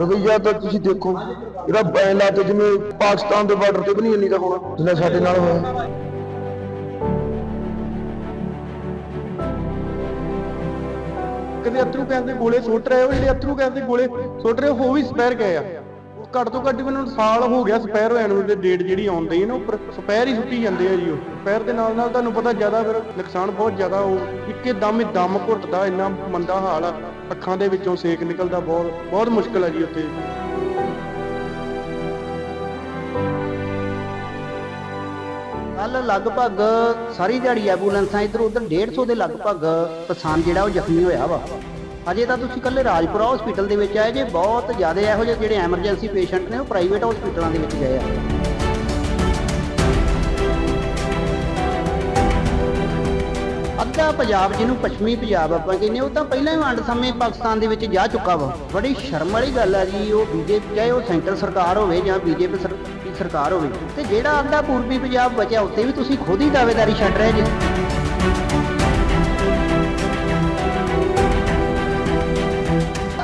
ਰਵਈਆ ਤਾਂ ਤੁਸੀਂ ਦੇਖੋ, ਇਹਦਾ ਬੈਨ ਲਾ ਕੇ ਜਿਵੇਂ ਪਾਕਿਸਤਾਨ ਦੇ ਬਾਰਡਰ ਤੇ ਵੀ ਨਹੀਂ ਇੰਨੀ ਦਾ ਹੋਣਾ, ਜਿੰਨਾ ਸਾਡੇ ਨਾਲ ਹੋਇਆ। ਕਦੇ ਅਥਰੂ ਗੈਸ ਦੇ ਗੋਲੇ ਸੁੱਟ ਰਹੇ ਹੋ, ਜਿਹੜੇ ਅਥਰੂ ਗੈਸ ਦੇ ਗੋਲੇ ਸੁੱਟ ਰਹੇ ਹੋ ਵੀ ਸਪੈਰ ਗਏ ਆ। ਘੱਟ ਤੋਂ ਘੱਟ ਮੈਨੂੰ ਸਾਲ ਹੋ ਗਿਆ ਸਪੈਰ ਹੋਇਆ ਨੂੰ ਤੇ ਡੇਟ ਜਿਹੜੀ ਆਉਂਦੀ ਹੈ ਨਾ, ਉੱਪਰ ਸਪੈਰ ਹੀ ਸੁੱਟੀ ਜਾਂਦੇ ਆ ਜੀ ਉਹ। ਸਪੈਰ ਦੇ ਨਾਲ ਨਾਲ ਤੁਹਾਨੂੰ ਪਤਾ ਜ਼ਿਆਦਾ ਫਿਰ ਨੁਕਸਾਨ ਬਹੁਤ ਜ਼ਿਆਦਾ ਉਹ, ਇੱਕੇ ਦਮ ਹੀ ਦਮ ਘੁੱਟਦਾ, ਇੰਨਾ ਮੰਦਾ ਹਾਲ ਆ। ਅੱਖਾਂ ਦੇ ਵਿੱਚੋਂ ਸੇਕ ਨਿਕਲਦਾ ਬਹੁਤ ਬਹੁਤ ਮੁਸ਼ਕਲ ਆ ਜੀ ਉੱਥੇ। ਕੱਲ ਲਗਭਗ ਸਾਰੀ ਦਿਹਾੜੀ ਐਂਬੂਲੈਂਸਾਂ ਇੱਧਰ ਉੱਧਰ 150 ਦੇ ਲਗਭਗ ਕਿਸਾਨ ਜਿਹੜਾ ਉਹ ਜ਼ਖਮੀ ਹੋਇਆ ਵਾ। ਅਜੇ ਤਾਂ ਤੁਸੀਂ ਕੱਲੇ ਰਾਜਪੁਰਾ ਹਸਪੀਟਲ ਦੇ ਵਿੱਚ ਆਏ ਜੇ, ਬਹੁਤ ਜ਼ਿਆਦਾ ਇਹੋ ਜਿਹੇ ਜਿਹੜੇ ਐਮਰਜੈਂਸੀ ਪੇਸ਼ੈਂਟ ਨੇ, ਉਹ ਪ੍ਰਾਈਵੇਟ ਹਸਪੀਟਲਾਂ ਦੇ ਵਿੱਚ ਗਏ ਆ। ਅੱਧਾ ਪੰਜਾਬ ਜਿਹਨੂੰ ਪੱਛਮੀ ਪੰਜਾਬ ਆਪਾਂ ਕਹਿੰਦੇ ਉਹ ਤਾਂ ਪਹਿਲਾਂ ਹੀ ਵੰਡ ਸਮੇਂ ਪਾਕਿਸਤਾਨ ਦੇ ਵਿੱਚ ਜਾ ਚੁੱਕਾ ਵਾ। ਬੜੀ ਸ਼ਰਮ ਵਾਲੀ ਗੱਲ ਆ ਜੀ, ਉਹ ਬੀਜੇਪੀ ਚਾਹੇ ਉਹ ਸੈਂਟਰ ਸਰਕਾਰ ਹੋਵੇ ਜਾਂ ਬੀਜੇਪੀ ਸਰਕਾਰ ਹੋਵੇ। ਤੇ ਜਿਹੜਾ ਅੱਧਾ ਪੂਰਬੀ ਪੰਜਾਬ ਬਚਿਆ ਉੱਤੇ ਵੀ ਤੁਸੀਂ ਖੁਦ ਹੀ ਦਾਅਵੇਦਾਰੀ ਛੱਡ ਰਹੇ ਜੀ।